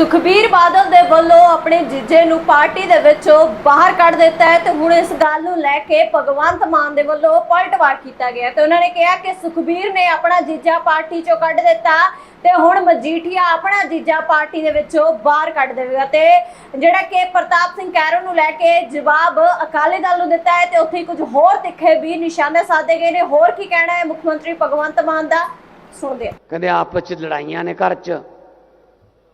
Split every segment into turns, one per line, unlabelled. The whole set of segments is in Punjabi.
ਸੁਖਬੀਰ ਬਾਦਲ ਦੇ ਵੱਲੋਂ ਆਪਣੇ ਜੀਜੇ ਨੂੰ ਪਾਰਟੀ ਦੇ ਵਿੱਚੋਂ ਬਾਹਰ ਕੱਢ ਦਿੱਤਾ ਹੈ ਤੇ ਹੁਣ ਇਸ ਗੱਲ ਨੂੰ ਲੈ ਕੇ ਭਗਵੰਤ ਮਾਨ ਦੇ ਵੱਲੋਂ ਪਲਟਵਾਰ ਕੀਤਾ ਗਿਆ ਤੇ ਉਹਨਾਂ ਨੇ ਕਿਹਾ ਕਿ ਸੁਖਬੀਰ ਨੇ ਆਪਣਾ ਜੀਜਾ ਪਾਰਟੀ ਚੋਂ ਕੱਢ ਦਿੱਤਾ ਤੇ ਹੁਣ ਮਜੀਠੀਆ ਆਪਣਾ ਜੀਜਾ ਪਾਰਟੀ ਦੇ ਵਿੱਚੋਂ ਬਾਹਰ ਕੱਢ ਦੇਵੇਗਾ। ਤੇ ਜਿਹੜਾ ਕਿ ਪ੍ਰਤਾਪ ਸਿੰਘ ਕੈਰੋ ਨੂੰ ਲੈ ਕੇ ਜਵਾਬ ਅਕਾਲੀ ਦਲ ਨੂੰ ਦਿੱਤਾ ਹੈ ਤੇ ਉੱਥੇ ਹੀ ਕੁਝ ਹੋਰ ਤਿੱਖੇ ਵੀ ਨਿਸ਼ਾਨੇ ਸਾਧੇ ਗਏ ਨੇ। ਹੋਰ ਕੀ ਕਹਿਣਾ ਹੈ ਮੁੱਖ ਮੰਤਰੀ ਭਗਵੰਤ ਮਾਨ ਦਾ? ਸੁਣਦੇ ਹਾਂ।
ਕਹਿੰਦੇ ਆਪਸ ਚ ਲੜਾਈਆਂ ਨੇ ਘਰ ਚ।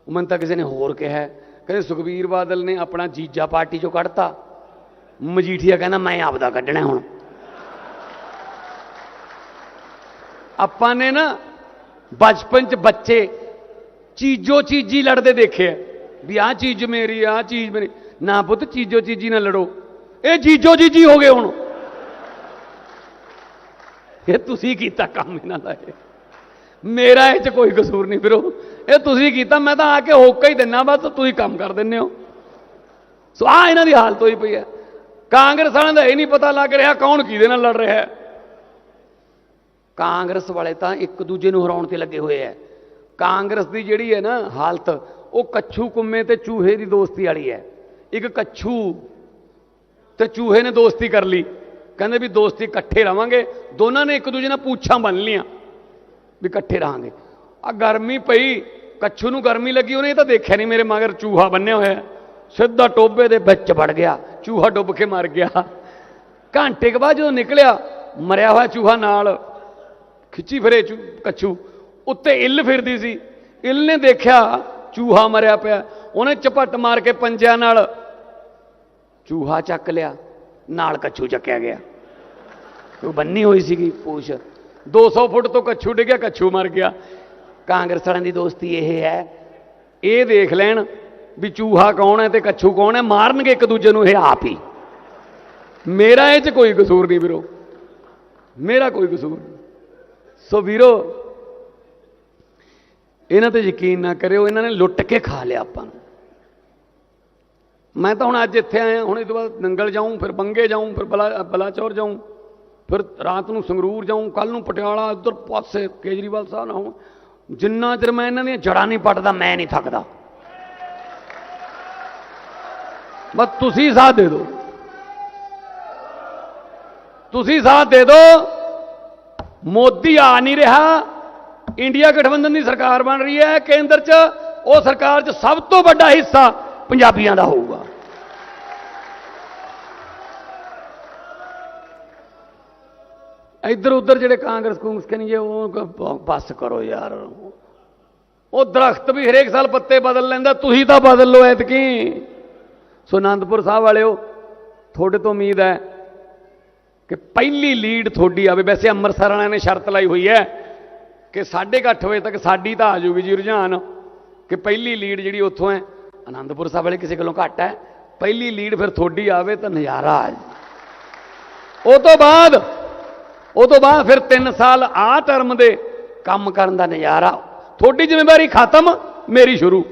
ਮਨ ਤਾਂ ਕਿਸੇ ਨੇ ਹੋਰ ਕਿਹਾ ਹੈ। ਕਹਿੰਦੇ ਸੁਖਬੀਰ ਬਾਦਲ ਨੇ ਆਪਣਾ ਜੀਜਾ ਪਾਰਟੀ ਚੋਂ ਕੱਢਤਾ। ਮਜੀਠੀਆ ਕਹਿੰਦਾ, ਮੈਂ ਆਪਦਾ ਕੱਢਣਾ ਹੁਣ। ਆਪਾਂ ਨੇ ਨਾ ਬਚਪਨ ਚ ਬੱਚੇ ਚੀਜ਼ੋ ਚੀਜੀ ਲੜਦੇ ਦੇਖੇ ਆ ਵੀ ਆਹ ਚੀਜ਼ ਮੇਰੀ, ਆਹ ਚੀਜ਼ ਮੇਰੀ। ਨਾ ਪੁੱਤ, ਚੀਜ਼ੋ ਚੀਜੀ ਨਾਲ ਲੜੋ। ਇਹ ਜੀਜੋ ਜੀਜੀ ਹੋ ਗਏ ਹੁਣ। ਇਹ ਤੁਸੀਂ ਕੀਤਾ ਕੰਮ ਇਹਨਾਂ ਦਾ ਇਹ। ਮੇਰਾ ਇਹ ਚ ਕੋਈ ਕਸੂਰ ਨਹੀਂ ਵੀਰੋ ਇਹ ਤੁਸੀਂ ਕੀਤਾ, ਮੈਂ ਤਾਂ ਆ ਕੇ ਹੋਕਾ ਹੀ ਦਿੰਨਾ, ਬਸ ਤੁਸੀਂ ਕੰਮ ਕਰ ਦਿੰਦੇ ਹੋ। ਸੋ ਆ ਇਹਨਾਂ ਦੀ ਹਾਲਤ ਹੋਈ ਪਈ ਹੈ। ਕਾਂਗਰਸ ਵਾਲਿਆਂ ਦਾ ਇਹ ਨਹੀਂ ਪਤਾ ਲੱਗ ਰਿਹਾ ਕੌਣ ਕਿਹਦੇ ਨਾਲ ਲੜ ਰਿਹਾ ਹੈ। ਕਾਂਗਰਸ ਵਾਲੇ ਤਾਂ ਇੱਕ ਦੂਜੇ ਨੂੰ ਹਰਾਉਣ ਤੇ ਲੱਗੇ ਹੋਏ ਐ ਕਾਂਗਰਸ ਦੀ ਜਿਹੜੀ ਹੈ ਨਾ ਹਾਲਤ, ਉਹ ਕੱਛੂ ਕੁੰਮੇ ਤੇ ਚੂਹੇ ਦੀ ਦੋਸਤੀ ਵਾਲੀ ਹੈ। ਇੱਕ ਕੱਛੂ ਤੇ ਚੂਹੇ ਨੇ ਦੋਸਤੀ ਕਰ ਲਈ। ਕਹਿੰਦੇ ਵੀ ਦੋਸਤੀ ਇਕੱਠੇ ਰਵਾਂਗੇ, ਦੋਨਾਂ ਨੇ ਇੱਕ ਦੂਜੇ ਨਾਲ ਪੂਛਾਂ ਬੰਨ ਲੀਆਂ ਵੀ ਇਕੱਠੇ ਰਹਾਂਗੇ। ਆ ਗਰਮੀ ਪਈ, ਕੱਛੂ ਨੂੰ ਗਰਮੀ ਲੱਗੀ, ਉਹਨੇ ਇਹ ਤਾਂ ਦੇਖਿਆ ਨਹੀਂ ਮੇਰੇ ਮਗਰ ਚੂਹਾ ਬੰਨਿਆ ਹੋਇਆ। ਸਿੱਧਾ ਟੋਬੇ ਦੇ ਵਿੱਚ ਵੜ ਗਿਆ, ਚੂਹਾ ਡੁੱਬ ਕੇ ਮਰ ਗਿਆ। ਘੰਟੇ ਕੇ ਬਾਅਦ ਜਦੋਂ ਨਿਕਲਿਆ, ਮਰਿਆ ਹੋਇਆ ਚੂਹਾ ਨਾਲ, ਖਿੱਚੀ ਫਿਰੇ ਚੂ, ਕੱਛੂ। ਉੱਤੇ ਇੱਲ ਫਿਰਦੀ ਸੀ। ਇੱਲ ਨੇ ਦੇਖਿਆ ਚੂਹਾ ਮਰਿਆ ਪਿਆ। ਉਹਨੇ ਚਪੱਟ ਮਾਰ ਕੇ ਪੰਜਿਆਂ ਨਾਲ ਚੂਹਾ ਚੱਕ ਲਿਆ, ਨਾਲ ਕੱਛੂ ਚੱਕਿਆ ਗਿਆ। ਉਹ ਬੰਨੀ ਹੋਈ ਸੀਗੀ ਪੂਛ। 200 ਫੁੱਟ ਤੋਂ ਕੱਛੂ ਡਿੱਗਿਆ, ਕੱਛੂ ਮਰ ਗਿਆ। ਕਾਂਗਰਸ ਵਾਲਿਆਂ ਦੀ ਦੋਸਤੀ ਇਹ ਹੈ। ਇਹ ਦੇਖ ਲੈਣ ਵੀ ਚੂਹਾ ਕੌਣ ਹੈ ਤੇ ਕੱਛੂ ਕੌਣ ਹੈ, ਮਾਰਨਗੇ ਇੱਕ ਦੂਜੇ ਨੂੰ, ਇਹ ਆਪ ਹੀ। ਮੇਰਾ ਇਹ 'ਚ ਕੋਈ ਕਸੂਰ ਨਹੀਂ ਵੀਰੋ। ਮੇਰਾ ਕੋਈ ਕਸੂਰ ਨਹੀਂ। ਸੋ ਵੀਰੋ, ਇਹਨਾਂ ਤੇ ਯਕੀਨ ਨਾ ਕਰਿਓ, ਇਹਨਾਂ ਨੇ ਲੁੱਟ ਕੇ ਖਾ ਲਿਆ ਆਪਾਂ ਨੂੰ। ਮੈਂ ਤਾਂ ਹੁਣ ਅੱਜ ਇੱਥੇ ਆਇਆ, ਹੁਣ ਇਹ ਤੋਂ ਬਾਅਦ ਨੰਗਲ ਜਾਊਂ, ਫਿਰ ਬੰਗੇ ਜਾਊਂ, ਫਿਰ ਬਲਾ ਬਲਾਚੌਰ ਜਾਊਂ। ਫਿਰ ਰਾਤ ਨੂੰ ਸੰਗਰੂਰ ਜਾਊਂ ਕੱਲ ਨੂੰ ਪਟਿਆਲਾ, ਉੱਧਰ ਪਾਸੇ ਕੇਜਰੀਵਾਲ ਸਾਹਿਬ ਨਾਲ ਹੋਵਾਂ। ਜਿੰਨਾ ਚਿਰ ਮੈਂ ਇਹਨਾਂ ਦੀਆਂ ਜੜਾਂ ਨਹੀਂ ਪੱਟਦਾ, ਮੈਂ ਨਹੀਂ ਥੱਕਦਾ। ਬਸ ਤੁਸੀਂ ਸਾਥ ਦੇ ਦਿਓ। ਤੁਸੀਂ ਸਾਥ ਦੇ ਦਿਓ। ਮੋਦੀ ਆ ਨਹੀਂ ਰਿਹਾ। ਇੰਡੀਆ ਗਠਬੰਧਨ ਦੀ ਸਰਕਾਰ ਬਣ ਰਹੀ ਹੈ। ਕੇਂਦਰ 'ਚ, ਉਹ ਸਰਕਾਰ 'ਚ ਸਭ ਤੋਂ ਵੱਡਾ ਹਿੱਸਾ ਪੰਜਾਬੀਆਂ ਦਾ ਹੋਊਗਾ। ਇੱਧਰ ਉੱਧਰ ਜਿਹੜੇ ਕਾਂਗਰਸ ਕੂੰਗਰਸ ਕਹਿੰਦੇ ਉਹ ਕ- ਬਸ ਕਰੋ ਯਾਰ। ਉਹ ਦਰਖਤ ਵੀ ਹਰੇਕ ਸਾਲ ਪੱਤੇ ਬਦਲ ਲੈਂਦਾ, ਤੁਸੀਂ ਤਾਂ ਬਦਲ ਲਓ ਐਤਕੀ। ਸੋ ਆਨੰਦਪੁਰ ਸਾਹਿਬ ਵਾਲਿਓ, ਤੁਹਾਡੇ ਤੋਂ ਉਮੀਦ ਹੈ ਕਿ ਪਹਿਲੀ ਲੀਡ ਤੁਹਾਡੀ ਆਵੇ। ਵੈਸੇ ਅੰਮ੍ਰਿਤਸਰ ਵਾਲਿਆਂ ਨੇ ਸ਼ਰਤ ਲਾਈ ਹੋਈ ਹੈ ਕਿ 8:30 ਵਜੇ ਤੱਕ ਸਾਡੀ ਤਾਂ ਆ ਜਾਊਗੀ ਜੀ ਰੁਝਾਨ, ਕਿ ਪਹਿਲੀ ਲੀਡ ਜਿਹੜੀ ਉੱਥੋਂ ਹੈ ਆਨੰਦਪੁਰ ਸਾਹਿਬ ਵਾਲੇ ਕਿਸੇ ਕੋਲੋਂ ਘੱਟ ਹੈ। ਪਹਿਲੀ ਲੀਡ ਫਿਰ ਤੁਹਾਡੀ ਆਵੇ ਤਾਂ ਨਜ਼ਾਰਾ ਆ ਜਾਏ ਉਹ ਤੋਂ ਬਾਅਦ ਉਹ ਤੋਂ ਬਾਅਦ ਫਿਰ 3 ਸਾਲ ਆ ਟਰਮ ਦੇ ਕੰਮ ਕਰਨ ਦਾ ਨਜ਼ਾਰਾ। ਤੁਹਾਡੀ ਜ਼ਿੰਮੇਵਾਰੀ ਖਤਮ, ਮੇਰੀ ਸ਼ੁਰੂ।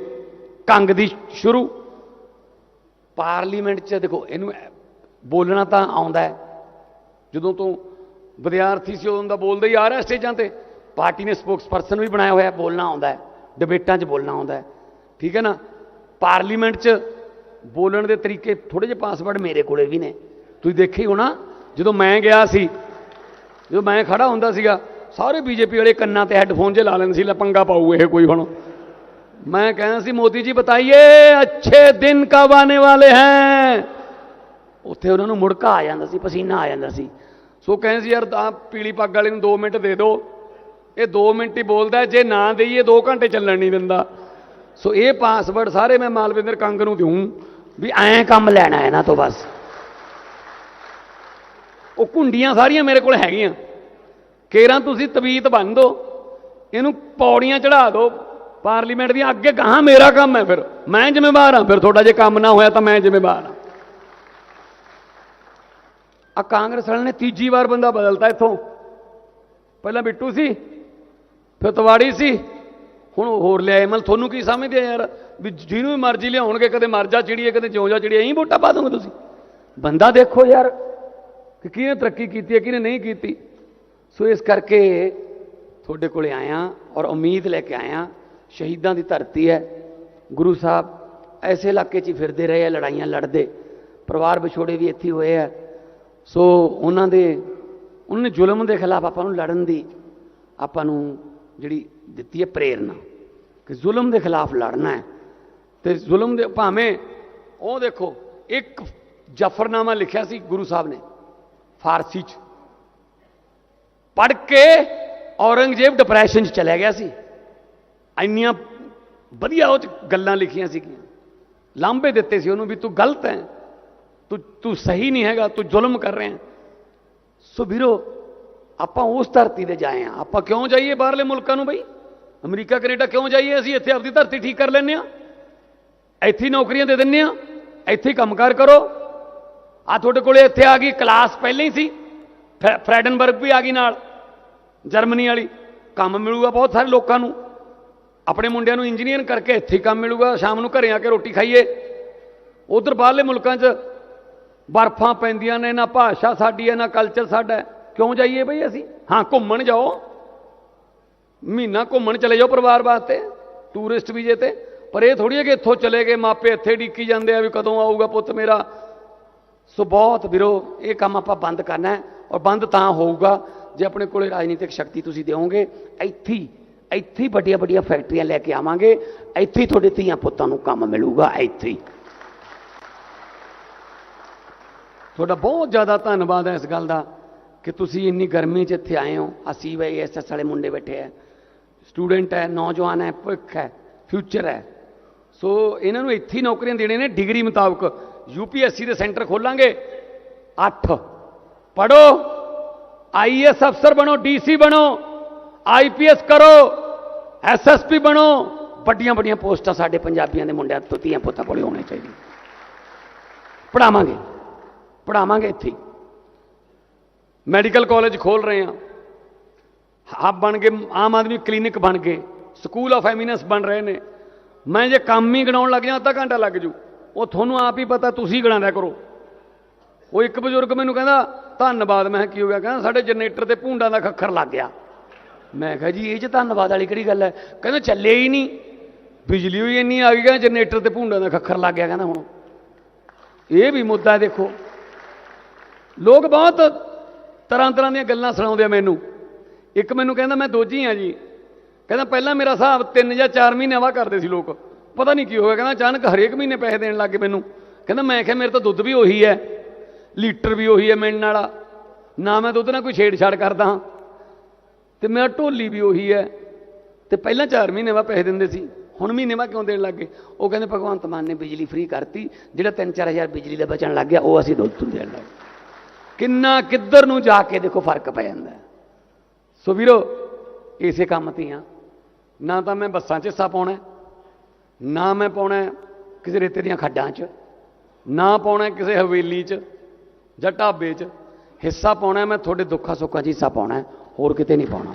ਕੰਗ ਦੀ ਸ਼ੁਰੂ। ਪਾਰਲੀਮੈਂਟ 'ਚ ਦੇਖੋ, ਇਹਨੂੰ ਬੋਲਣਾ ਤਾਂ ਆਉਂਦਾ ਹੈ। ਜਦੋਂ ਤੋਂ ਵਿਦਿਆਰਥੀ ਸੀ, ਉਦੋਂ ਦਾ ਬੋਲਦਾ ਹੀ ਆ ਰਿਹਾ ਸਟੇਜਾਂ ਤੇ। ਪਾਰਟੀ ਨੇ ਸਪੋਕਸਪਰਸਨ ਵੀ ਬਣਾਇਆ ਹੋਇਆ, ਬੋਲਣਾ ਆਉਂਦਾ ਹੈ। ਡਿਬੇਟਾਂ 'ਚ ਬੋਲਣਾ ਆਉਂਦਾ ਹੈ। ਠੀਕ ਹੈ ਨਾ? ਪਾਰਲੀਮੈਂਟ 'ਚ ਬੋਲਣ ਦੇ ਤਰੀਕੇ ਥੋੜੇ ਜਿਹੇ ਪਾਸਵਰਡ ਮੇਰੇ ਕੋਲੇ ਵੀ ਨੇ। ਤੁਸੀਂ ਦੇਖੇ ਹੋਣਾ, ਜਦੋਂ ਮੈਂ ਗਿਆ ਸੀ ਜਦੋਂ ਮੈਂ ਖੜਾ ਹੁੰਦਾ ਸੀਗਾ, ਸਾਰੇ ਬੀਜੇਪੀ ਵਾਲੇ ਕੰਨਾਂ ਤੇ ਹੈੱਡਫੋਨ ਜੇ ਲਾ ਲੈਂਦੇ ਸੀ, ਲੈ ਪੰਗਾ ਪਾਊ ਇਹ ਕੋਈ ਹੁਣ। ਮੈਂ ਕਹਿੰਦਾ ਸੀ, ਮੋਦੀ ਜੀ ਬਤਾਈਏ, ਅੱਛੇ ਦਿਨ ਕਬ ਆने ਵਾਲੇ ਹੈ? ਉੱਥੇ ਉਹਨਾਂ ਨੂੰ ਮੁੜਕਾ ਆ ਜਾਂਦਾ ਸੀ, ਪਸੀਨਾ ਆ ਜਾਂਦਾ ਸੀ। ਸੋ ਕਹਿੰਦੇ ਸੀ, ਯਾਰ ਆ ਪੀਲੀ ਪੱਗ ਵਾਲੇ ਨੂੰ 2 ਮਿੰਟ ਦੇ ਦਿਓ। ਇਹ 2 ਮਿੰਟ ਹੀ ਬੋਲਦਾ ਜੇ ਨਾ ਦੇਈਏ 2 ਘੰਟੇ ਚੱਲਣ ਨਹੀਂ ਦਿੰਦਾ। ਸੋ ਇਹ ਪਾਸਵਰਡ ਸਾਰੇ ਮੈਂ ਮਾਲਵਿੰਦਰ ਕੰਗ ਨੂੰ ਦਿਉਂ ਵੀ ਐਂ ਕੰਮ ਲੈਣਾ ਹੈ ਇਹਨਾਂ ਤੋਂ ਬਸ। ਉਹ ਕੁੰਡੀਆਂ ਸਾਰੀਆਂ ਮੇਰੇ ਕੋਲ ਹੈਗੀਆਂ। ਕੇਰਾਂ ਤੁਸੀਂ ਤਵੀਤ ਬੰਨ ਦਿਓ ਇਹਨੂੰ ਪੌੜੀਆਂ ਚੜਾ ਦਿਓ ਪਾਰਲੀਮੈਂਟ ਦੀਆਂ ਅੱਗੇ ਗਾਹਾਂ ਮੇਰਾ ਕੰਮ ਹੈ ਫਿਰ। ਮੈਂ ਜ਼ਿੰਮੇਵਾਰ ਹਾਂ ਫਿਰ, ਤੁਹਾਡਾ ਜੇ ਕੰਮ ਨਾ ਹੋਇਆ ਤਾਂ ਮੈਂ ਜ਼ਿੰਮੇਵਾਰ ਹਾਂ। ਆ ਕਾਂਗਰਸ ਵਾਲਿਆਂ ਨੇ ਤੀਜੀ ਵਾਰ ਬੰਦਾ ਬਦਲਤਾ ਇੱਥੋਂ। ਪਹਿਲਾਂ ਬਿੱਟੂ ਸੀ, ਫਿਰ ਤਵਾੜੀ ਸੀ। ਹੁਣ ਹੋਰ ਲਿਆਏ। ਮਲ ਤੁਹਾਨੂੰ ਕੀ ਸਮਝਦੇ ਆ ਯਾਰ? ਵੀ ਜਿਹਨੂੰ ਵੀ ਮਰਜ਼ੀ ਲਿਆਉਣਗੇ, ਕਦੇ ਮਰ ਜਾ ਚਿੜੀਏ, ਕਦੇ ਜਿਉਂ ਜਾ ਚਿੜੀਏ, ਐਂ ਵੋਟਾਂ ਪਾ ਦੋਗੇ ਤੁਸੀਂ। ਬੰਦਾ ਦੇਖੋ ਯਾਰ ਕਿ ਕਿਹਨੇ ਤਰੱਕੀ ਕੀਤੀ ਹੈ, ਕਿਹਨੇ ਨਹੀਂ ਕੀਤੀ। ਸੋ ਇਸ ਕਰਕੇ ਤੁਹਾਡੇ ਕੋਲੇ ਆਇਆ ਔਰ ਉਮੀਦ ਲੈ ਕੇ ਆਇਆ, ਸ਼ਹੀਦਾਂ ਦੀ ਧਰਤੀ ਹੈ। ਗੁਰੂ ਸਾਹਿਬ, ਐਸੇ ਇਲਾਕੇ 'ਚ ਹੀ ਫਿਰਦੇ ਰਹੇ ਆ, ਲੜਾਈਆਂ ਲੜਦੇ। ਪਰਿਵਾਰ ਵਿਛੋੜੇ ਵੀ ਇੱਥੇ ਹੋਏ ਆ। ਸੋ ਉਹਨਾਂ ਦੇ, ਉਹਨਾਂ ਨੇ ਜ਼ੁਲਮ ਦੇ ਖਿਲਾਫ ਆਪਾਂ ਨੂੰ ਲੜਨ ਦੀ ਆਪਾਂ ਨੂੰ ਜਿਹੜੀ ਦਿੱਤੀ ਹੈ ਪ੍ਰੇਰਨਾ ਕਿ ਜ਼ੁਲਮ ਦੇ ਖਿਲਾਫ ਲੜਨਾ ਹੈ। ਤੇ ਜ਼ੁਲਮ ਦੇ ਭਾਵੇਂ, ਉਹ ਦੇਖੋ, ਇੱਕ ਜਫਰਨਾਮਾ ਲਿਖਿਆ ਸੀ ਗੁਰੂ ਸਾਹਿਬ ਨੇ। ਫਾਰਸੀ ਚ। ਪੜ੍ਹ ਕੇ ਔਰੰਗਜ਼ੇਬ ਡਿਪਰੈਸ਼ਨ ਚ ਚਲਿਆ ਗਿਆ ਸੀ। ਇੰਨੀਆਂ ਵਧੀਆ ਉਹ ਚ ਗੱਲਾਂ ਲਿਖੀਆਂ ਸੀਗੀਆਂ। ਲਾਂਬੇ ਦਿੱਤੇ ਸੀ ਉਹਨੂੰ ਵੀ, ਤੂੰ ਗਲਤ ਹੈ। ਤੂੰ ਤੂੰ ਸਹੀ ਨਹੀਂ ਹੈਗਾ, ਤੂੰ ਜ਼ੁਲਮ ਕਰ ਰਿਹਾ ਸੋ ਵੀਰੋ, ਆਪਾਂ ਉਸ ਧਰਤੀ ਤੇ ਜਾਏ ਆ ਆਪਾਂ ਕਿਉਂ ਜਾਈਏ ਬਾਹਰਲੇ ਮੁਲਕਾਂ ਨੂੰ ਬਈ? ਅਮਰੀਕਾ, ਕੈਨੇਡਾ ਕਿਉਂ ਜਾਈਏ? ਅਸੀਂ ਇੱਥੇ ਆਪਦੀ ਧਰਤੀ ਠੀਕ ਕਰ ਲੈਂਦੇ ਆ ਇੱਥੇ ਨੌਕਰੀਆਂ ਦੇ ਦਿੰਨੇ ਆ ਇੱਥੇ ਹੀ ਕੰਮਕਾਰ ਕਰੋ। ਆ ਤੁਹਾਡੇ ਕੋਲੇ ਇੱਥੇ ਆ ਗਈ, ਕਲਾਸ ਪਹਿਲਾਂ ਹੀ ਸੀ। ਫੈ- ਫਰੈਡਨਬਰਗ ਵੀ ਆ ਗਈ ਨਾਲ, ਜਰਮਨੀ ਵਾਲੀ। ਕੰਮ ਮਿਲੂਗਾ ਬਹੁਤ ਸਾਰੇ ਲੋਕਾਂ ਨੂੰ। ਆਪਣੇ ਮੁੰਡਿਆਂ ਨੂੰ ਇੰਜੀਨੀਅਰ ਕਰਕੇ ਇੱਥੇ ਹੀ ਕੰਮ ਮਿਲੂਗਾ, ਸ਼ਾਮ ਨੂੰ ਘਰੇ ਆ ਕੇ ਰੋਟੀ ਖਾਈਏ। ਉਧਰ ਬਾਹਰਲੇ ਮੁਲਕਾਂ 'ਚ ਬਰਫਾਂ ਪੈਂਦੀਆਂ ਨੇ, ਨਾ ਭਾਸ਼ਾ ਸਾਡੀ ਹੈ, ਨਾ ਕਲਚਰ ਸਾਡਾ ਕਿਉਂ ਜਾਈਏ ਬਈ ਅਸੀਂ? ਹਾਂ, ਘੁੰਮਣ ਜਾਓ। ਮਹੀਨਾ ਘੁੰਮਣ ਚਲੇ ਜਾਓ ਪਰਿਵਾਰ ਵਾਸਤੇ ਟੂਰਿਸਟ ਵੀਜ਼ੇ ਤੇ। ਪਰ ਇਹ ਥੋੜੀ ਹੈ ਕਿ ਇੱਥੋਂ ਚਲੇ ਗਏ, ਮਾਪੇ ਇੱਥੇ ਡੀਕੀ ਜਾਂਦੇ ਆ ਵੀ ਕਦੋਂ ਆਊਗਾ ਪੁੱਤ ਮੇਰਾ। ਸੋ ਬਹੁਤ ਵੀਰੋ, ਇਹ ਕੰਮ ਆਪਾਂ ਬੰਦ ਕਰਨਾ ਹੈ ਔਰ ਬੰਦ ਤਾਂ ਹੋਊਗਾ ਜੇ ਆਪਣੇ ਕੋਲੇ ਰਾਜਨੀਤਿਕ ਸ਼ਕਤੀ ਤੁਸੀਂ ਦਿਓਗੇ। ਇੱਥੇ ਇੱਥੇ ਵੱਡੀਆਂ ਵੱਡੀਆਂ ਫੈਕਟਰੀਆਂ ਲੈ ਕੇ ਆਵਾਂਗੇ। ਇੱਥੇ ਹੀ ਤੁਹਾਡੇ ਧੀਆਂ ਪੁੱਤਾਂ ਨੂੰ ਕੰਮ ਮਿਲੂਗਾ, ਇੱਥੇ ਤੁਹਾਡਾ ਬਹੁਤ ਜ਼ਿਆਦਾ ਧੰਨਵਾਦ ਹੈ ਇਸ ਗੱਲ ਦਾ ਕਿ ਤੁਸੀਂ ਇੰਨੀ ਗਰਮੀ 'ਚ ਇੱਥੇ ਆਏ ਹੋ। ਅਸੀਂ ਵੀ ਐਸਐਸ ਵਾਲੇ ਮੁੰਡੇ ਬੈਠੇ ਹੈ ਸਟੂਡੈਂਟ ਹੈ, ਨੌਜਵਾਨ ਹੈ, ਭਵਿੱਖ ਹੈ, ਫਿਊਚਰ ਹੈ। ਸੋ ਇਹਨਾਂ ਨੂੰ ਇੱਥੇ ਹੀ ਨੌਕਰੀਆਂ ਦੇਣੇ ਨੇ, ਡਿਗਰੀ ਮੁਤਾਬਕ। ਯੂਪੀਐਸਸੀ ਦੇ ਸੈਂਟਰ ਖੋਲਾਂਗੇ। 8 ਪੜੋ ਆਈਐਸ ਅਫਸਰ ਬਣੋ ਡੀਸੀ ਬਣੋ ਆਈਪੀਐਸ ਕਰੋ ਐਸਐਸਪੀ ਬਣੋ। ਵੱਡੀਆਂ ਵੱਡੀਆਂ ਪੋਸਟਾਂ ਸਾਡੇ ਪੰਜਾਬੀਆਂ ਦੇ ਮੁੰਡਿਆਂ ਤੋਂ ਧੀਆਂ ਪੁੱਤਾਂ ਕੋਲੇ ਹੋਣੇ ਚਾਹੀਦੀਆਂ। ਪੜਾਵਾਂਗੇ ਪੜਾਵਾਂਗੇ ਇੱਥੇ। ਮੈਡੀਕਲ ਕਾਲਜ ਖੋਲ ਰਹੇ ਹਾਂ। ਹੱਬ ਬਣ ਗਏ, ਆਮ ਆਦਮੀ ਕਲੀਨਿਕ ਬਣ ਗਏ। ਸਕੂਲ ਆਫ ਐਮੀਨੈਂਸ ਬਣ ਰਹੇ ਨੇ। ਮੈਂ ਜੇ ਕੰਮ ਹੀ ਗਣਾਉਣ ਲੱਗ ਜਾ, ਅੱਧਾ ਘੰਟਾ ਲੱਗ ਜੂ। ਉਹ ਤੁਹਾਨੂੰ ਆਪ ਹੀ ਪਤਾ, ਤੁਸੀਂ ਗਣਾਉਂਦਾ ਕਰੋ। ਉਹ ਇੱਕ ਬਜ਼ੁਰਗ ਮੈਨੂੰ ਕਹਿੰਦਾ, ਧੰਨਵਾਦ। ਮੈਂ ਕਿਹਾ, ਕੀ ਹੋ ਗਿਆ? ਕਹਿੰਦਾ, ਸਾਡੇ ਜਨਰੇਟਰ ਤੇ ਭੂੰਡਾਂ ਦਾ ਖੱਖਰ ਲੱਗ ਗਿਆ। ਮੈਂ ਕਿਹਾ, ਜੀ, ਇਹ ਚ ਧੰਨਵਾਦ ਵਾਲੀ ਕਿਹੜੀ ਗੱਲ ਹੈ? ਕਹਿੰਦਾ ਚੱਲੇ ਹੀ ਨਹੀਂ। ਬਿਜਲੀ ਹੋਈ ਇੰਨੀ ਆ ਗਈ, ਕਹਿੰਦਾ, ਜਨਰੇਟਰ ਤੇ ਭੂੰਡਾਂ ਦਾ ਖੱਖਰ ਲੱਗ ਗਿਆ। ਕਹਿੰਦਾ, ਹੁਣ ਇਹ ਵੀ ਮੁੱਦਾ ਦੇਖੋ। ਲੋਕ ਬਹੁਤ ਤਰ੍ਹਾਂ ਤਰ੍ਹਾਂ ਦੀਆਂ ਗੱਲਾਂ ਸੁਣਾਉਂਦੇ ਆ ਮੈਨੂੰ। ਇੱਕ ਮੈਨੂੰ ਕਹਿੰਦਾ, ਮੈਂ ਦੋਜੀ ਆ ਜੀ। ਕਹਿੰਦਾ, ਪਹਿਲਾਂ ਮੇਰਾ ਹਿਸਾਬ 3 ਜਾਂ 4 ਮਹੀਨੇ ਵਾ ਕਰਦੇ ਸੀ ਲੋਕ। ਪਤਾ ਨਹੀਂ ਕੀ ਹੋਇਆ, ਕਹਿੰਦਾ ਅਚਾਨਕ ਹਰੇਕ ਮਹੀਨੇ ਪੈਸੇ ਦੇਣ ਲੱਗੇ ਮੈਨੂੰ। ਕਹਿੰਦਾ ਮੈਂ ਕਿਹਾ ਮੇਰੇ ਤਾਂ ਦੁੱਧ ਵੀ ਉਹੀ ਹੈ, ਲੀਟਰ ਵੀ ਉਹੀ ਹੈ ਮਿਲਣ ਵਾਲਾ। ਨਾ ਮੈਂ ਦੁੱਧ ਨਾਲ ਕੋਈ ਛੇੜਛਾੜ ਕਰਦਾ। ਹਾਂ ਤੇ ਮੇਰਾ ਢੋਲੀ ਵੀ ਉਹੀ ਹੈ। ਤੇ ਪਹਿਲਾਂ 4 ਮਹੀਨੇ ਬਾਅਦ ਪੈਸੇ ਦਿੰਦੇ ਸੀ, ਹੁਣ ਮਹੀਨੇ ਬਾਅਦ ਕਿਉਂ ਦੇਣ ਲੱਗੇ ਉਹ ਕਹਿੰਦੇ ਭਗਵੰਤ ਮਾਨ ਨੇ ਬਿਜਲੀ ਫ੍ਰੀ ਕਰਤੀ, ਜਿਹੜਾ 3-4000 ਬਿਜਲੀ ਦਾ ਬਚਣ ਲੱਗ ਗਿਆ, ਉਹ ਅਸੀਂ ਦੁੱਧ ਤੋਂ ਦੇਣ ਲੱਗੇ ਕਿੰਨਾ ਕਿੱਧਰ ਨੂੰ ਜਾ ਕੇ ਦੇਖੋ ਫ਼ਰਕ ਪੈ ਜਾਂਦਾ। ਸੋ ਵੀਰੋ, ਇਸੇ ਕੰਮ ਤੇ ਆ ਨਾ ਤਾਂ ਮੈਂ ਬੱਸਾਂ 'ਚ ਹਿੱਸਾ ਪਾਉਣਾ ਨਾ ਮੈਂ ਪਾਉਣਾ ਕਿਸੇ ਰੇਤੇ ਦੀਆਂ ਖੱਡਾਂ 'ਚ, ਨਾ ਪਾਉਣਾ ਕਿਸੇ ਹਵੇਲੀ 'ਚ ਜਾਂ ਢਾਬੇ 'ਚ। ਹਿੱਸਾ ਪਾਉਣਾ ਮੈਂ ਤੁਹਾਡੇ ਦੁੱਖਾਂ ਸੁੱਖਾਂ 'ਚ ਹਿੱਸਾ ਪਾਉਣਾ ਹੋਰ ਕਿਤੇ ਨਹੀਂ ਪਾਉਣਾ।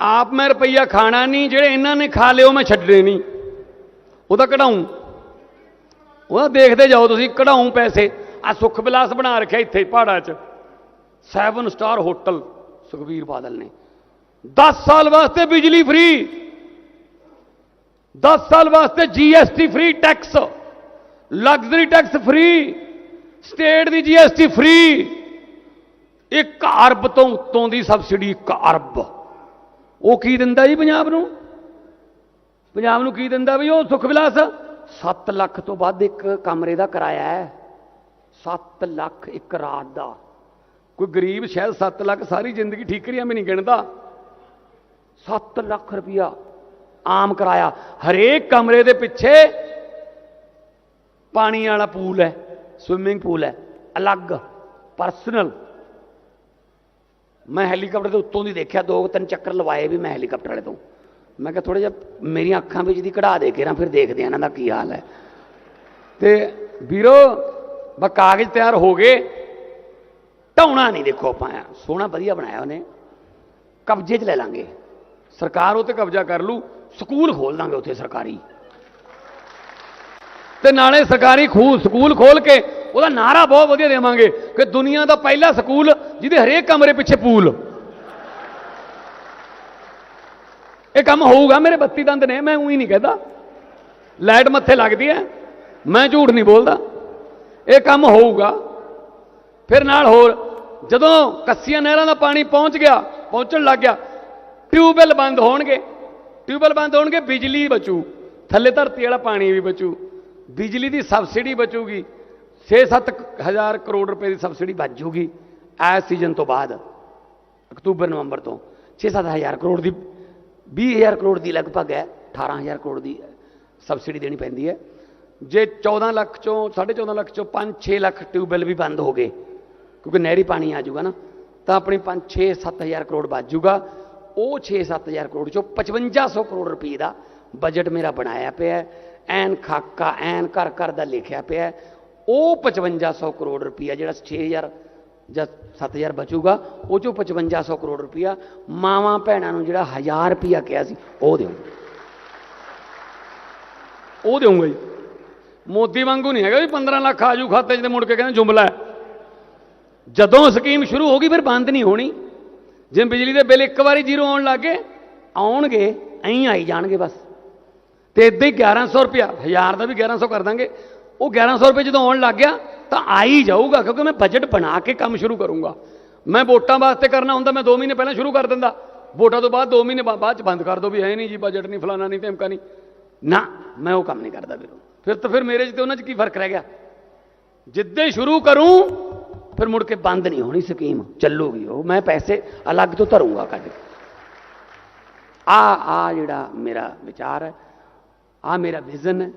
ਆਪ ਮੈਂ ਰੁਪਈਆ ਖਾਣਾ ਨਹੀਂ, ਜਿਹੜੇ ਇਹਨਾਂ ਨੇ ਖਾ ਲਿਓ ਮੈਂ ਛੱਡਣੇ ਨਹੀਂ। ਉਹਦਾ ਤਾਂ ਕਢਾਉਂ ਉਹਦਾ ਦੇਖਦੇ ਜਾਓ ਤੁਸੀਂ, ਕਢਾਉਂ ਪੈਸੇ। ਆ ਸੁਖ ਵਿਲਾਸ ਬਣਾ ਰੱਖਿਆ ਇੱਥੇ ਪਹਾੜਾਂ 'ਚ। 7 ਸਟਾਰ ਹੋਟਲ ਸੁਖਬੀਰ ਬਾਦਲ ਨੇ। 10 ਸਾਲ ਵਾਸਤੇ ਬਿਜਲੀ ਫ੍ਰੀ। 10 ਸਾਲ ਵਾਸਤੇ GST free tax luxury tax free. State ਦੀ ਜੀਐਸਟੀ ਫ੍ਰੀ। 1 ਅਰਬ ਤੋਂ ਉੱਤੋਂ ਦੀ ਸਬਸਿਡੀ 1 ਅਰਬ। ਉਹ ਕੀ ਦਿੰਦਾ ਜੀ ਪੰਜਾਬ ਨੂੰ? ਪੰਜਾਬ ਨੂੰ ਕੀ ਦਿੰਦਾ ਵੀ ਉਹ ਸੁਖ ਵਿਲਾਸ? 7 ਲੱਖ ਤੋਂ ਵੱਧ ਇੱਕ ਕਮਰੇ ਦਾ ਕਿਰਾਇਆ ਹੈ। 7 ਲੱਖ ਇੱਕ ਰਾਤ ਦਾ। ਕੋਈ ਗਰੀਬ ਸ਼ਾਇਦ 7 ਲੱਖ ਸਾਰੀ ਜ਼ਿੰਦਗੀ ਠੀਕਰੀਆਂ ਵੀ ਨਹੀਂ ਗਿਣਦਾ। 7 ਲੱਖ ਰੁਪਇਆ ਆਮ ਕਿਰਾਇਆ। ਹਰੇਕ ਕਮਰੇ ਦੇ ਪਿੱਛੇ ਪਾਣੀ ਵਾਲਾ ਪੂਲ ਹੈ ਸਵਿਮਿੰਗ ਪੂਲ ਹੈ, ਅਲੱਗ ਪਰਸਨਲ ਮੈਂ ਹੈਲੀਕਾਪਟਰ ਦੇ ਉੱਤੋਂ ਦੀ ਦੇਖਿਆ, ਦੋ ਤਿੰਨ ਚੱਕਰ ਲਵਾਏ ਵੀ ਮੈਂ ਹੈਲੀਕਾਪਟਰ ਵਾਲੇ ਤੋਂ। ਮੈਂ ਕਿਹਾ ਥੋੜਾ ਜਿਹਾ ਮੇਰੀਆਂ ਅੱਖਾਂ ਵਿੱਚ ਦੀ ਕਢਾ ਦੇ ਕੇ ਨਾ, ਫਿਰ ਦੇਖਦੇ ਆ ਇਹਨਾਂ ਦਾ ਕੀ ਹਾਲ ਹੈ। ਤੇ ਵੀਰੋ ਬਾ ਕਾਗਜ਼ ਤਿਆਰ ਹੋ ਗਏ। ਢਾਉਣਾ ਨਹੀਂ ਦੇਖੋ ਆਪਾਂ, ਐਂ। ਸੋਹਣਾ ਵਧੀਆ ਬਣਾਇਆ ਉਹਨੇ। ਕਬਜ਼ੇ 'ਚ ਲੈ ਲਾਂਗੇ। ਸਰਕਾਰ ਉਹ ਤੇ ਕਬਜ਼ਾ ਕਰ ਲੂ, ਸਕੂਲ ਖੋਲ ਦਾਂਗੇ ਉੱਥੇ ਸਰਕਾਰੀ। ਤੇ ਨਾਲੇ ਸਰਕਾਰੀ ਖੂ, ਸਕੂਲ ਖੋਲ ਕੇ ਉਹਦਾ ਨਾਰਾ ਬਹੁਤ ਵਧੀਆ ਦੇਵਾਂਗੇ ਕਿ ਦੁਨੀਆ ਦਾ ਪਹਿਲਾ ਸਕੂਲ ਜਿਹਦੇ ਹਰੇਕ ਕਮਰੇ ਪਿੱਛੇ ਪੂਲ। ਇਹ ਕੰਮ ਹੋਊਗਾ, ਮੇਰੇ 32 ਦੰਦ ਨੇ, ਮੈਂ ਉਹੀ ਨਹੀਂ ਕਹਿੰਦਾ। ਲਾਈਟ ਮੱਥੇ ਲੱਗਦੀ ਹੈ, ਮੈਂ ਝੂਠ ਨਹੀਂ ਬੋਲਦਾ। ਇਹ ਕੰਮ ਹੋਊਗਾ। ਫਿਰ ਨਾਲ ਹੋਰ, ਜਦੋਂ ਕੱਸੀਆਂ ਨਹਿਰਾਂ ਦਾ ਪਾਣੀ ਪਹੁੰਚ ਗਿਆ, ਪਹੁੰਚਣ ਲੱਗ ਗਿਆ, ਟਿਊਬਵੈੱਲ ਬੰਦ ਹੋਣਗੇ। ਟਿਊਬਵੈੱਲ ਬੰਦ ਹੋਣਗੇ, ਬਿਜਲੀ ਬਚੂ, ਥੱਲੇ ਧਰਤੀ ਵਾਲਾ ਪਾਣੀ ਵੀ ਬਚੂ, ਬਿਜਲੀ ਦੀ ਸਬਸਿਡੀ ਬਚੂਗੀ। 6-7 ਹਜ਼ਾਰ ਕਰੋੜ ਰੁਪਏ ਦੀ ਸਬਸਿਡੀ ਬਚ ਜੂਗੀ, ਐਸ ਸੀਜ਼ਨ ਤੋਂ ਬਾਅਦ, ਅਕਤੂਬਰ, ਨਵੰਬਰ ਤੋਂ। 6-7 ਹਜ਼ਾਰ ਕਰੋੜ ਦੀ 20000 ਕਰੋੜ ਦੀ ਲਗਭਗ ਹੈ 18000 ਕਰੋੜ ਦੀ ਸਬਸਿਡੀ ਦੇਣੀ ਪੈਂਦੀ ਹੈ। ਜੇ 14 ਲੱਖ ਚੋਂ 14.5 ਲੱਖ ਚੋਂ 5-6 ਲੱਖ ਟਿਊਬਵੈੱਲ ਵੀ ਬੰਦ ਹੋ ਗਏ, ਕਿਉਂਕਿ ਨਹਿਰੀ ਪਾਣੀ ਆ ਜਾਊਗਾ ਨਾ, ਤਾਂ ਆਪਣੀ 5-6 7000 ਕਰੋੜ ਬਚ ਜੂਗਾ ਉਹ 6-7000 ਕਰੋੜ ਚੋਂ 5500 ਕਰੋੜ ਰੁਪਏ ਦਾ ਬਜਟ ਮੇਰਾ ਬਣਾਇਆ ਪਿਆ ਐਨ ਖਾਕਾ, ਐਨ ਘਰ ਘਰ ਦਾ ਲਿਖਿਆ ਪਿਆ ਹੈ। ਉਹ 5500 ਕਰੋੜ ਰੁਪਇਆ ਜਿਹੜਾ 6000 ਜਾਂ 7000 ਬਚੂਗਾ, ਉਹ ਚੋਂ 5500 ਕਰੋੜ ਰੁਪਇਆ ਮਾਵਾਂ ਭੈਣਾਂ ਨੂੰ ਜਿਹੜਾ 1000 ਰੁਪਇਆ ਕਿਹਾ ਸੀ, ਉਹ ਦਿਓ ਉਹ ਦੇਵਾਂਗਾ ਜੀ। ਮੋਦੀ ਵਾਂਗੂ ਨਹੀਂ ਹੈਗਾ ਵੀ 15 ਲੱਖ ਆਜੂ ਖਾਤੇ 'ਚ ਤੇ ਮੁੜ ਕੇ ਕਹਿੰਦੇ ਜੁਮਲਾ ਜਦੋਂ ਸਕੀਮ ਸ਼ੁਰੂ ਹੋ ਗਈ ਫਿਰ ਬੰਦ ਨਹੀਂ ਹੋਣੀ। ਜੇ ਬਿਜਲੀ ਦੇ ਬਿੱਲ ਇੱਕ ਵਾਰੀ ਜ਼ੀਰੋ ਆਉਣ ਲੱਗੇ ਆਉਣਗੇ, ਐਂ ਆਈ ਜਾਣਗੇ ਬਸ। ਤੇ ਇਦਾਂ ਹੀ 1100 ਰੁਪਿਆ ਹਜ਼ਾਰ ਦਾ ਵੀ 1100 ਕਰ ਦਾਂਗੇ। ਉਹ 1100 ਰੁਪਏ ਜਦੋਂ ਆਉਣ ਲੱਗ ਗਿਆ, ਤਾਂ ਆ ਹੀ ਜਾਊਗਾ, ਕਿਉਂਕਿ ਮੈਂ ਬਜਟ ਬਣਾ ਕੇ ਕੰਮ ਸ਼ੁਰੂ ਕਰੂੰਗਾ। ਮੈਂ ਵੋਟਾਂ ਵਾਸਤੇ ਕਰਨਾ ਹੁੰਦਾ, ਮੈਂ 2 ਮਹੀਨੇ ਪਹਿਲਾਂ ਸ਼ੁਰੂ ਕਰ ਦਿੰਦਾ। ਵੋਟਾਂ ਤੋਂ ਬਾਅਦ 2 ਮਹੀਨੇ ਬਾਅਦ ਚ ਬੰਦ ਕਰ ਦੋ ਵੀ ਹੈ ਨਹੀਂ ਜੀ ਬਜਟ ਨਹੀਂ ਫਲਾਣਾ ਨਹੀਂ, ਧਮਕਾ ਨਹੀਂ। ਨਾ, ਮੈਂ ਉਹ ਕੰਮ ਨਹੀਂ ਕਰਦਾ ਵੀਰੋ। ਫਿਰ ਤਾਂ ਫਿਰ ਮੇਰੇ 'ਚ ਤੇ ਉਹਨਾਂ 'ਚ ਕੀ ਫ਼ਰਕ ਰਹਿ ਗਿਆ? ਜਿੱਦੇ ਸ਼ੁਰੂ ਕਰੂੰ, ਫਿਰ ਮੁੜ ਕੇ ਬੰਦ ਨਹੀਂ ਹੋਣੀ ਸਕੀਮ। ਚੱਲੂਗੀ ਉਹ, ਮੈਂ ਪੈਸੇ ਅਲੱਗ ਤੋਂ ਧਰੂੰਗਾ ਕੱਢ ਕੇ। ਆ ਆ ਜਿਹੜਾ ਮੇਰਾ ਵਿਚਾਰ ਹੈ, ਆ ਮੇਰਾ ਵਿਜ਼ਨ ਹੈ।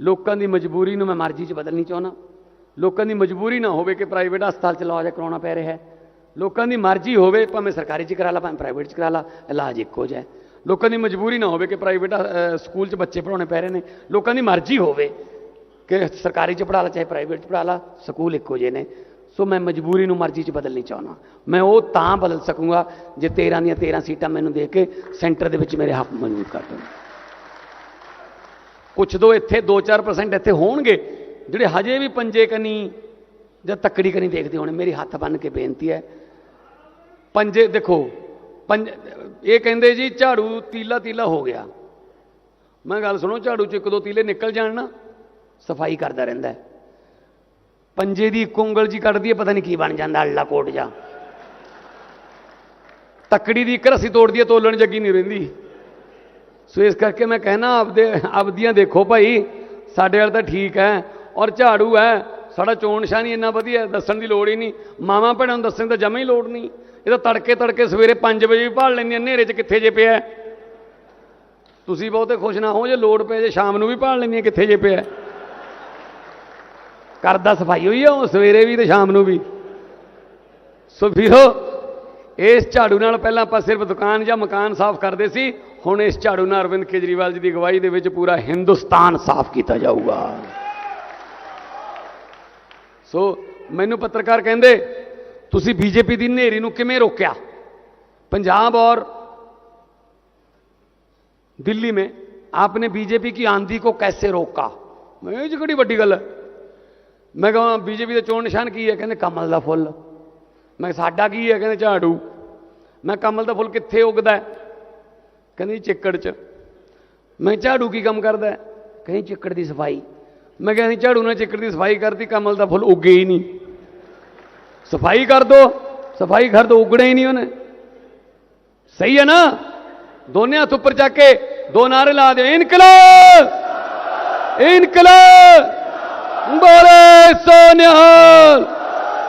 ਲੋਕਾਂ ਦੀ ਮਜਬੂਰੀ ਨੂੰ ਮੈਂ ਮਰਜ਼ੀ 'ਚ ਬਦਲਣੀ ਚਾਹੁੰਦਾ। ਲੋਕਾਂ ਦੀ ਮਜਬੂਰੀ ਨਾ ਹੋਵੇ ਕਿ ਪ੍ਰਾਈਵੇਟ ਹਸਪਤਾਲ 'ਚ ਇਲਾਜ ਕਰਾਉਣਾ ਪੈ ਰਿਹਾ ਹੈ। ਲੋਕਾਂ ਦੀ ਮਰਜ਼ੀ ਹੋਵੇ, ਭਾਵੇਂ ਸਰਕਾਰੀ 'ਚ ਕਰਾ ਲਾ, ਭਾਵੇਂ ਪ੍ਰਾਈਵੇਟ 'ਚ ਕਰਾ ਲਾ, ਇਲਾਜ ਇੱਕੋ ਜਿਹਾ ਲੋਕਾਂ ਦੀ ਮਜਬੂਰੀ ਨਾ ਹੋਵੇ ਕਿ ਪ੍ਰਾਈਵੇਟ ਸਕੂਲ 'ਚ ਬੱਚੇ ਪੜਾਉਣੇ ਪੈ ਰਹੇ ਨੇ। ਲੋਕਾਂ ਦੀ ਮਰਜ਼ੀ ਹੋਵੇ ਕਿ ਸਰਕਾਰੀ 'ਚ ਪੜਾ ਲਾ, ਚਾਹੇ ਪ੍ਰਾਈਵੇਟ 'ਚ ਪੜਾ ਲਾ, ਸਕੂਲ ਇੱਕੋ ਜਿਹੇ ਨੇ। ਸੋ ਮੈਂ ਮਜਬੂਰੀ ਨੂੰ ਮਰਜ਼ੀ 'ਚ ਬਦਲਣੀ ਚਾਹੁੰਦਾ। ਮੈਂ ਉਹ ਤਾਂ ਬਦਲ ਸਕੂੰਗਾ, ਜੇ 13 ਦੀਆਂ 13 ਸੀਟਾਂ ਮੈਨੂੰ ਦੇ ਕੇ ਸੈਂਟਰ ਦੇ ਵਿੱਚ ਮੇਰੇ ਹੱਕ ਮਜ਼ਬੂਤ ਕਰ ਦੇਣ। ਕੁਛ ਦੋ ਇੱਥੇ 2-4% ਇੱਥੇ ਹੋਣਗੇ, ਜਿਹੜੇ ਹਜੇ ਵੀ ਪੰਜੇ ਕਨੀ ਜਾਂ ਤੱਕੜੀ ਕਨੀ ਦੇਖਦੇ ਹੋਣੇ, ਮੇਰੀ ਹੱਥ ਬੰਨ ਕੇ ਬੇਨਤੀ ਹੈ। ਪੰਜੇ, ਦੇਖੋ, ਪੰਜ, ਇਹ ਕਹਿੰਦੇ ਜੀ ਝਾੜੂ ਤੀਲਾ ਤੀਲਾ ਹੋ ਗਿਆ। ਮੈਂ ਗੱਲ ਸੁਣੋ, ਝਾੜੂ ਚ ਇੱਕ ਦੋ ਤੀਲੇ ਨਿਕਲ ਜਾਣ ਨਾ, ਸਫ਼ਾਈ ਕਰਦਾ ਰਹਿੰਦਾ ਪੰਜੇ ਦੀ ਇੱਕ ਉਂਗਲ ਜੀ ਕੱਢਦੀ ਹੈ, ਪਤਾ ਨਹੀਂ ਕੀ ਬਣ ਜਾਂਦਾ, ਅੱਲਾ ਕੋਟ ਜਾ। ਤੱਕੜੀ ਦੀ ਇੱਕ ਰੱਸੀ ਤੋੜਦੀ ਹੈ, ਤੋਲਣ ਜੱਗੀ ਨਹੀਂ ਰਹਿੰਦੀ। ਸੋ ਇਸ ਕਰਕੇ ਮੈਂ ਕਹਿਣਾ ਆਪਦੇ, ਆਪਦੀਆਂ ਦੇਖੋ ਭਾਈ, ਸਾਡੇ ਵਾਲ ਤਾਂ ਠੀਕ ਹੈ ਔਰ ਝਾੜੂ ਹੈ ਸਾਡਾ ਚੋਣ ਨਿਸ਼ਾਨ ਇੰਨਾ ਵਧੀਆ, ਦੱਸਣ ਦੀ ਲੋੜ ਹੀ ਨਹੀਂ। ਮਾਵਾਂ ਭੈਣਾਂ ਨੂੰ ਦੱਸਣ ਦਾ ਜਮਾ ਹੀ ਲੋੜ ਨਹੀਂ। ਇਹ ਤਾਂ ਤੜਕੇ ਤੜਕੇ ਸਵੇਰੇ 5 ਵਜੇ ਵੀ ਭਾਲ ਲੈਂਦੀਆਂ, ਹਨੇਰੇ 'ਚ ਕਿੱਥੇ ਜੇ ਪਿਆ ਤੁਸੀਂ ਬਹੁਤੇ ਖੁਸ਼ ਨਾ ਹੋ ਜੇ, ਲੋੜ ਪਏ ਜੇ, ਸ਼ਾਮ ਨੂੰ ਵੀ ਭਾਲ ਲੈਂਦੀਆਂ ਕਿੱਥੇ ਜੇ ਪਿਆ ਹੈ। ਕਰਦਾ ਸਫ਼ਾਈ ਹੋਈ ਆ, ਉਹ ਸਵੇਰੇ ਵੀ ਤੇ ਸ਼ਾਮ ਨੂੰ ਵੀ। ਸੋ ਵੀਰੋ, ਇਸ ਝਾੜੂ ਨਾਲ ਪਹਿਲਾਂ ਆਪਾਂ ਸਿਰਫ ਦੁਕਾਨ ਜਾਂ ਮਕਾਨ ਸਾਫ਼ ਕਰਦੇ ਸੀ ਹੁਣ ਇਸ ਝਾੜੂ ਨਾਲ ਅਰਵਿੰਦ ਕੇਜਰੀਵਾਲ ਜੀ ਦੀ ਅਗਵਾਈ ਦੇ ਵਿੱਚ ਪੂਰਾ ਹਿੰਦੁਸਤਾਨ ਸਾਫ਼ ਕੀਤਾ ਜਾਊਗਾ ਸੋ ਮੈਨੂੰ ਪੱਤਰਕਾਰ ਕਹਿੰਦੇ ਤੁਸੀਂ ਬੀਜੇਪੀ ਦੀ ਨੇਰੀ ਨੂੰ ਕਿਵੇਂ ਰੋਕਿਆ पंजाब और दिल्ली में आपने बीजेपी की आंधी को कैसे रोका मैं ਇਹ 'ਚ ਕਿਹੜੀ ਵੱਡੀ ਗੱਲ ਹੈ ਮੈਂ ਕਹਾਂ ਬੀਜੇਪੀ ਦਾ ਚੋਣ ਨਿਸ਼ਾਨ ਕੀ ਹੈ ਕਹਿੰਦੇ ਕਮਲ ਦਾ ਫੁੱਲ ਮੈਂ ਕਿਹਾ, ਸਾਡਾ ਕੀ ਹੈ ਕਹਿੰਦੇ ਝਾੜੂ ਮੈਂ ਕਿਹਾ, ਕਮਲ ਦਾ ਫੁੱਲ ਕਿੱਥੇ ਉੱਗਦਾ ਹੈ ਕਹਿੰਦੀ ਚਿੱਕੜ 'ਚ। ਮੈਂ ਝਾੜੂ ਕੀ ਕੰਮ ਕਰਦਾ ਕਹਿੰਦੀ, ਚਿੱਕੜ ਦੀ ਸਫ਼ਾਈ। ਮੈਂ ਕਹਿੰਦੀ ਝਾੜੂ ਨਾਲ ਚਿੱਕੜ ਦੀ ਸਫ਼ਾਈ ਕਰਤੀ, ਕਮਲ ਦਾ ਫੁੱਲ ਉੱਗੇ ਹੀ ਨਹੀਂ। ਸਫ਼ਾਈ ਕਰ ਦੋ। ਸਫ਼ਾਈ ਕਰ ਦੋ ਉਗੜੇ ਹੀ ਨਹੀਂ ਉਹਨੇ। ਸਹੀ ਹੈ ਨਾ? ਦੋਨੇ ਹੱਥ ਉੱਪਰ ਚੱਕ ਕੇ ਦੋ ਨਾਰੇ ਲਾ ਦਿਓ। ਇਨਕਲਾਬ! ਇਨਕਲਾਬ! ਬੋਲੇ ਸੋ